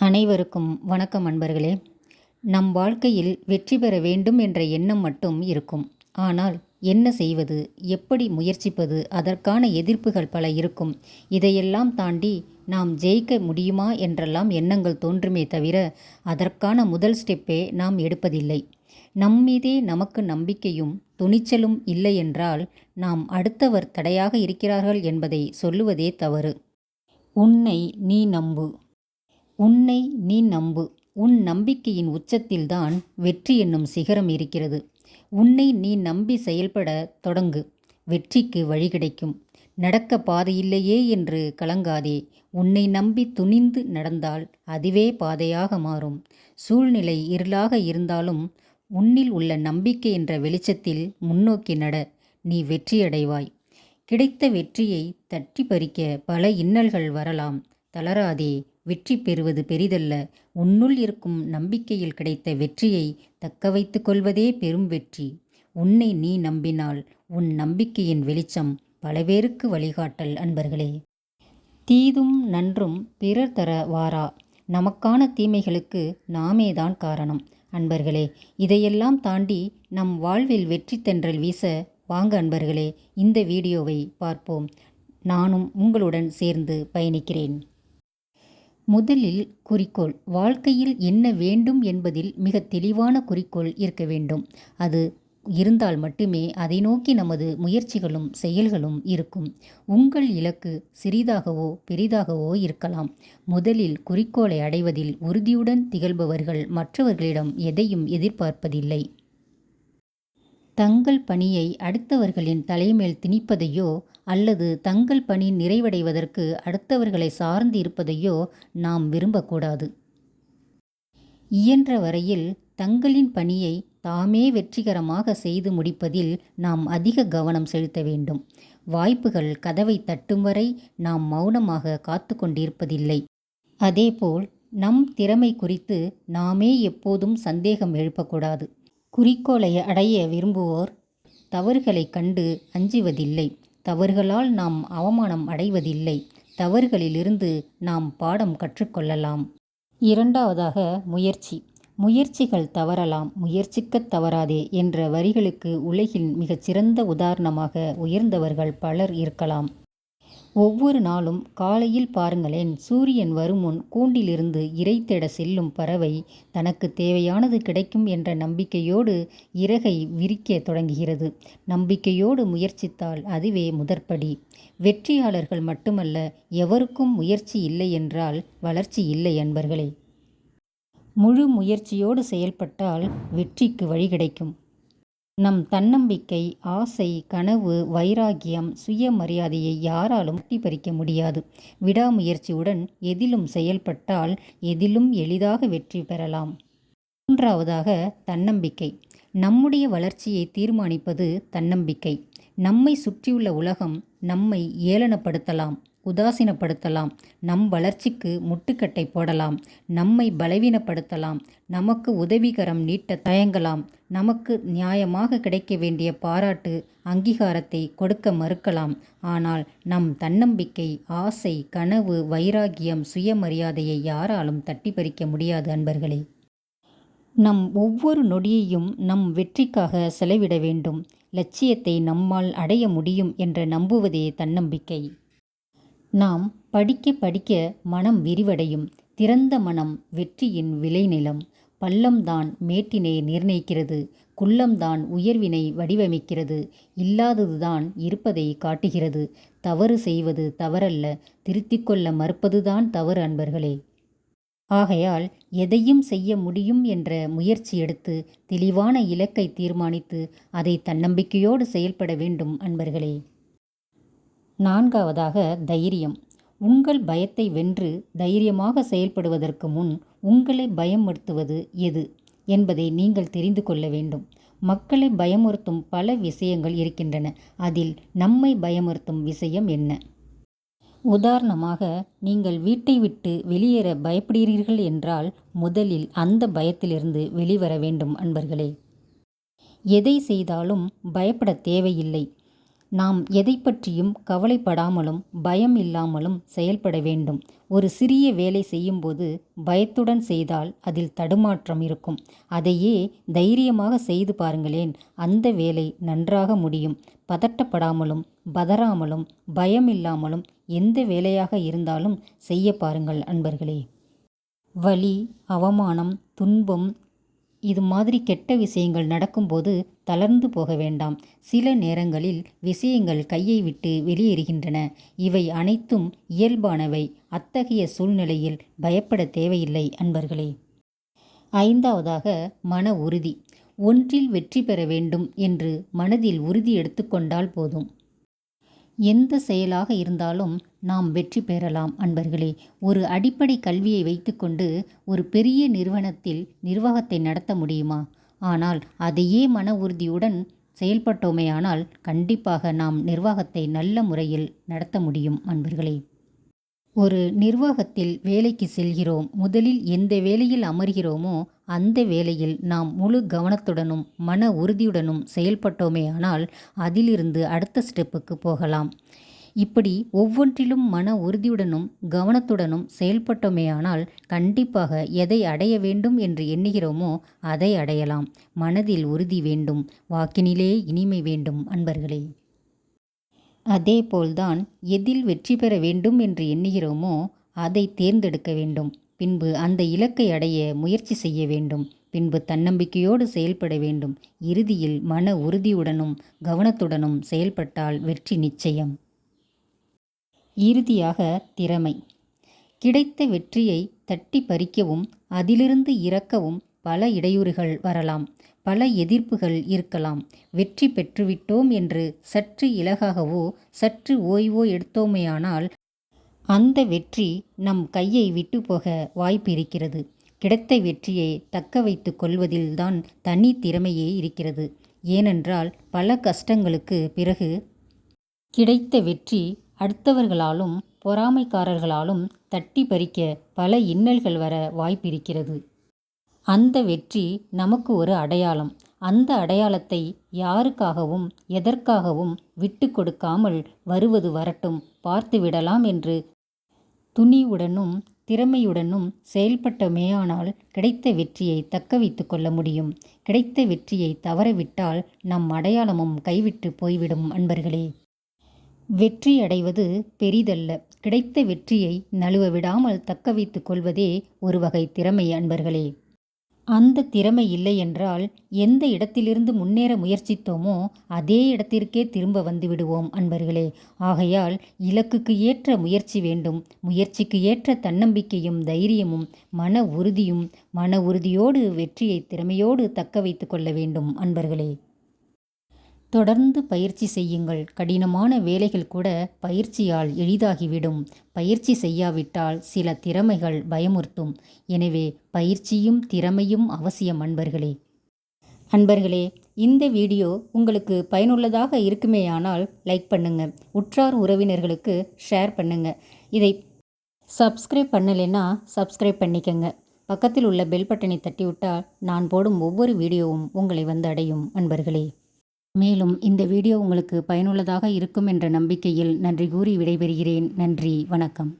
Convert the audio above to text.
அனைவருக்கும் வணக்கம் அன்பர்களே. நம் வாழ்க்கையில் வெற்றி பெற வேண்டும் என்ற எண்ணம் மட்டும் இருக்கும். ஆனால் என்ன செய்வது எப்படி முயற்சிப்பது அதற்கான எதிர்ப்புகள் பல இருக்கும். இதையெல்லாம் தாண்டி நாம் ஜெயிக்க முடியுமா என்றெல்லாம் எண்ணங்கள் தோன்றுமே தவிர அதற்கான முதல் ஸ்டெப்பே நாம் எடுப்பதில்லை. நம்மீதே நமக்கு நம்பிக்கையும் துணிச்சலும் இல்லை என்றால் நாம் அடுத்தவர் தடையாக இருக்கிறார்கள் என்பதை சொல்லுவதே தவறு. உன்னை நீ நம்பு. உன்னை நீ நம்பு. உன் நம்பிக்கையின் உச்சத்தில்தான் வெற்றி என்னும் சிகரம் இருக்கிறது. உன்னை நீ நம்பி செயல்பட தொடங்கு. வெற்றிக்கு வழி கிடைக்கும். நடக்க பாதையில்லையே என்று கலங்காதே. உன்னை நம்பி துணிந்து நடந்தால் அதுவே பாதையாக மாறும். சூழ்நிலை இருளாக இருந்தாலும் உன்னில் உள்ள நம்பிக்கை என்ற வெளிச்சத்தில் முன்னோக்கி நட. நீ வெற்றியடைவாய். கிடைத்த வெற்றியை தட்டி பறிக்க பல இன்னல்கள் வரலாம். தளராதே. வெற்றி பெறுவது பெரிதல்ல. உன்னுள் இருக்கும் நம்பிக்கையில் கிடைத்த வெற்றியை தக்க வைத்து கொள்வதே பெரும் வெற்றி. உன்னை நீ நம்பினால் உன் நம்பிக்கையின் வெளிச்சம் பலவேருக்கு வழிகாட்டல் அன்பர்களே. தீதும் நன்றும் பிறர் தர வாரா. நமக்கான தீமைகளுக்கு நாமேதான் காரணம். அன்பர்களே இதையெல்லாம் தாண்டி நம் வாழ்வில் வெற்றி தென்றல் வீச வாங்க அன்பர்களே இந்த வீடியோவை பார்ப்போம். நானும் உங்களுடன் சேர்ந்து பயணிக்கிறேன். முதலில் குறிக்கோள் வாழ்க்கையில் என்ன வேண்டும் என்பதில் மிக தெளிவான குறிக்கோள் இருக்க வேண்டும். அது இருந்தால் மட்டுமே அதை நோக்கி நமது முயற்சிகளும் செயல்களும் இருக்கும். உங்கள் இலக்கு சிறிதாகவோ பெரிதாகவோ இருக்கலாம். முதலில் குறிக்கோளை அடைவதில் உறுதியுடன் திகழ்பவர்கள் மற்றவர்களிடம் எதையும் எதிர்பார்ப்பதில்லை. தங்கள் பணியை அடுத்தவர்களின் தலைமேல் திணிப்பதையோ அல்லது தங்கள் பணி நிறைவடைவதற்கு அடுத்தவர்களை சார்ந்து இருப்பதையோ நாம் விரும்பக்கூடாது. இயன்ற வரையில் தங்களின் பணியை தாமே வெற்றிகரமாக செய்து முடிப்பதில் நாம் அதிக கவனம் செலுத்த வேண்டும். வாய்ப்புகள் கதவை தட்டும் வரை நாம் மௌனமாக காத்து கொண்டிருப்பதில்லை அதேபோல் நம் திறமை குறித்து நாமே எப்போதும் சந்தேகம் எழுப்பக்கூடாது. குறிக்கோளை அடைய விரும்புவோர் தவறுகளை கண்டு அஞ்சுவதில்லை. தவறுகளால் நாம் அவமானம் அடைவதில்லை. தவறுகளிலிருந்து நாம் பாடம் கற்றுக்கொள்ளலாம். இரண்டாவதாக முயற்சி. முயற்சிகள் தவறலாம். முயற்சிக்கத் தவறாதே என்ற வரிகளுக்கு உலகின் மிகச்சிறந்த உதாரணமாக உயர்ந்தவர்கள் பலர் இருக்கலாம். ஒவ்வொரு நாளும் காலையில் பாருங்களேன் சூரியன் வருமுன் கூண்டிலிருந்து இறை தேட செல்லும் பறவை தனக்கு தேவையானது கிடைக்கும் என்ற நம்பிக்கையோடு இறகை விரிக்க தொடங்குகிறது. நம்பிக்கையோடு முயற்சித்தால் அதுவே முதற்படி. வெற்றியாளர்கள் மட்டுமல்ல எவருக்கும் முயற்சி இல்லை என்றால் வளர்ச்சி இல்லை என்பர்களே முழு முயற்சியோடு செயல்பட்டால் வெற்றிக்கு வழி கிடைக்கும். நம் தன்னம்பிக்கை ஆசை கனவு வைராகியம் சுயமரியாதையை யாராலும் பறிக்க முடியாது. விடாமுயற்சியுடன் எதிலும் செயல்பட்டால் எதிலும் எளிதாக வெற்றி பெறலாம். மூன்றாவதாக தன்னம்பிக்கை. நம்முடைய வளர்ச்சியை தீர்மானிப்பது தன்னம்பிக்கை. நம்மை சுற்றியுள்ள உலகம் நம்மை ஏளனப்படுத்தலாம். உதாசீனப்படுத்தலாம். நம் வளர்ச்சிக்கு முட்டுக்கட்டை போடலாம். நம்மை பலவீனப்படுத்தலாம். நமக்கு உதவிகரம் நீட்ட தயங்கலாம். நமக்கு நியாயமாக கிடைக்க வேண்டிய பாராட்டு அங்கீகாரத்தை கொடுக்க மறுக்கலாம். ஆனால் நம் தன்னம்பிக்கை ஆசை கனவு வைராகியம் சுயமரியாதையை யாராலும் தட்டி பறிக்க முடியாது அன்பர்களே. நம் ஒவ்வொரு நொடியையும் நம் வெற்றிக்காக செலவிட வேண்டும். லட்சியத்தை நம்மால் அடைய முடியும் என்று நம்புவதே தன்னம்பிக்கை. நாம் படிக்க படிக்க மனம் விரிவடையும். திறந்த மனம் வெற்றியின் விளைநிலம். பள்ளம்தான் மேட்டினை நிர்ணயிக்கிறது. குள்ளம்தான் உயர்வினை வடிவமைக்கிறது. இல்லாததுதான் இருப்பதை காட்டுகிறது. தவறு செய்வது தவறல்ல. திருத்திக் கொள்ள மறுப்பதுதான் தவறு அன்பர்களே. ஆகையால் எதையும் செய்ய முடியும் என்ற முயற்சி எடுத்து தெளிவான இலக்கை தீர்மானித்து அதை தன்னம்பிக்கையோடு செயல்பட வேண்டும் அன்பர்களே. நான்காவதாக தைரியம். உங்கள் பயத்தை வென்று தைரியமாக செயல்படுவதற்கு முன் உங்களை பயமுறுத்துவது எது என்பதை நீங்கள் தெரிந்து கொள்ள வேண்டும். மக்களை பயமுறுத்தும் பல விஷயங்கள் இருக்கின்றன. அதில் நம்மை பயமுறுத்தும் விஷயம் என்ன? உதாரணமாக நீங்கள் வீட்டை விட்டு வெளியேற பயப்படுகிறீர்கள் என்றால் முதலில் அந்த பயத்திலிருந்து வெளிவர வேண்டும் அன்பர்களே. எதை செய்தாலும் பயப்பட தேவையில்லை. நாம் எதை பற்றியும் கவலைப்படாமலும் பயம் இல்லாமலும் செயல்பட வேண்டும். ஒரு சிறிய வேலை செய்யும்போது பயத்துடன் செய்தால் அதில் தடுமாற்றம் இருக்கும். அதையே தைரியமாக செய்து பாருங்களேன் அந்த வேலை நன்றாக முடியும். பதட்டப்படாமலும் பதறாமலும் பயம் இல்லாமலும் எந்த வேலையாக இருந்தாலும் செய்ய பாருங்கள் அன்பர்களே. வலி அவமானம் துன்பம் இது மாதிரி கெட்ட விஷயங்கள் நடக்கும்போது தளர்ந்து போக வேண்டாம். சில நேரங்களில் விஷயங்கள் கையை விட்டு வெளியேறுகின்றன. இவை அனைத்தும் இயல்பானவை. அத்தகைய சூழ்நிலையில் பயப்பட தேவையில்லை அன்பர்களே. ஐந்தாவதாக மன உறுதி. ஒன்றில் வெற்றி பெற வேண்டும் என்று மனதில் உறுதி எடுத்துக்கொண்டால் போதும். எந்த செயலாக இருந்தாலும் நாம் வெற்றி பெறலாம் அன்பர்களே. ஒரு அடிப்படை கல்வியை வைத்துக்கொண்டு ஒரு பெரிய நிறுவனத்தில் நிர்வாகத்தை நடத்த முடியுமா? ஆனால் அதையே மன உறுதியுடன் செயல்பட்டோமேயானால் கண்டிப்பாக நாம் நிர்வாகத்தை நல்ல முறையில் நடத்த முடியும் அன்பர்களே. ஒரு நிர்வாகத்தில் வேலைக்கு செல்கிறோம் முதலில் எந்த வேலையில் அமர்கிறோமோ அந்த வேலையில் நாம் முழு கவனத்துடனும் மன உறுதியுடனும் செயல்பட்டோமே ஆனால் அதிலிருந்து அடுத்த ஸ்டெப்புக்கு போகலாம். இப்படி ஒவ்வொன்றிலும் மன உறுதியுடனும் கவனத்துடனும் செயல்பட்டோமேயானால் கண்டிப்பாக எதை அடைய வேண்டும் என்று எண்ணுகிறோமோ அதை அடையலாம். மனதில் உறுதி வேண்டும். வாக்கினிலே இனிமை வேண்டும். அன்பர்களே. அதேபோல்தான் எதில் வெற்றி பெற வேண்டும் என்று எண்ணுகிறோமோ அதை தேர்ந்தெடுக்க வேண்டும். பின்பு அந்த இலக்கை அடைய முயற்சி செய்ய வேண்டும். பின்பு தன்னம்பிக்கையோடு செயல்பட வேண்டும். இறுதியில் மன உறுதியுடனும் கவனத்துடனும் செயல்பட்டால் வெற்றி நிச்சயம். இறுதியாக திறமை. கிடைத்த வெற்றியை தட்டி பறிக்கவும் அதிலிருந்து இறக்கவும் பல இடையூறுகள் வரலாம். பல எதிர்ப்புகள் இருக்கலாம். வெற்றி பெற்றுவிட்டோம் என்று சற்று இலகாகவோ சற்று ஓய்வோ எடுத்தோமேயானால் அந்த வெற்றி நம் கையை விட்டு போக வாய்ப்பு இருக்கிறது கிடைத்த வெற்றியை தக்க வைத்து கொள்வதில்தான் தனி திறமையே இருக்கிறது. ஏனென்றால் பல கஷ்டங்களுக்கு பிறகு கிடைத்த வெற்றி அடுத்தவர்களாலும் பொறாமைக்காரர்களாலும் தட்டி பறிக்க பல இன்னல்கள் வர வாய்ப்பிருக்கிறது. அந்த வெற்றி நமக்கு ஒரு அடையாளம். அந்த அடையாளத்தை யாருக்காகவும் எதற்காகவும் விட்டு கொடுக்காமல் வருவது வரட்டும். பார்த்துவிடலாம் என்று துணிவுடனும் திறமையுடனும் செயல்பட்டமேயானால் கிடைத்த வெற்றியை தக்க வைத்து கொள்ள முடியும். கிடைத்த வெற்றியை தவறவிட்டால் நம் அடையாளமும் கைவிட்டு போய்விடும் அன்பர்களே. வெற்றி அடைவது பெரிதல்ல. கிடைத்த வெற்றியை நழுவ விடாமல் தக்க வைத்து கொள்வதே ஒரு வகை திறமை அன்பர்களே. அந்த திறமை இல்லை என்றால் எந்த இடத்திலிருந்து முன்னேற முயற்சித்தோமோ அதே இடத்திற்கே திரும்ப வந்து விடுவோம் அன்பர்களே. ஆகையால் இலக்குக்கு ஏற்ற முயற்சி வேண்டும். முயற்சிக்கு ஏற்ற தன்னம்பிக்கையும் தைரியமும் மன உறுதியும் மன உறுதியோடு வெற்றியை திறமையோடு தக்க வைத்து கொள்ள வேண்டும் அன்பர்களே. தொடர்ந்து பயிற்சி செய்யுங்கள். கடினமான வேலைகள் கூட பயிற்சியால் எளிதாகிவிடும். பயிற்சி செய்யாவிட்டால் சில திறமைகள் பயமுறுத்தும். எனவே பயிற்சியும் திறமையும் அவசியம் அன்பர்களே. அன்பர்களே இந்த வீடியோ உங்களுக்கு பயனுள்ளதாக இருக்குமேயானால் லைக் பண்ணுங்க. உற்றார் உறவினர்களுக்கு ஷேர் பண்ணுங்க. இதை சப்ஸ்கிரைப் பண்ணலைன்னா சப்ஸ்கிரைப் பண்ணிக்கங்க. பக்கத்தில் உள்ள பெல் பட்டனை தட்டிவிட்டால் நான் போடும் ஒவ்வொரு வீடியோவும் உங்களை வந்து அடையும். அன்பர்களே. மேலும் இந்த வீடியோ உங்களுக்கு பயனுள்ளதாக இருக்கும் என்ற நம்பிக்கையில் நன்றி கூறி விடைபெறுகிறேன். நன்றி. வணக்கம்.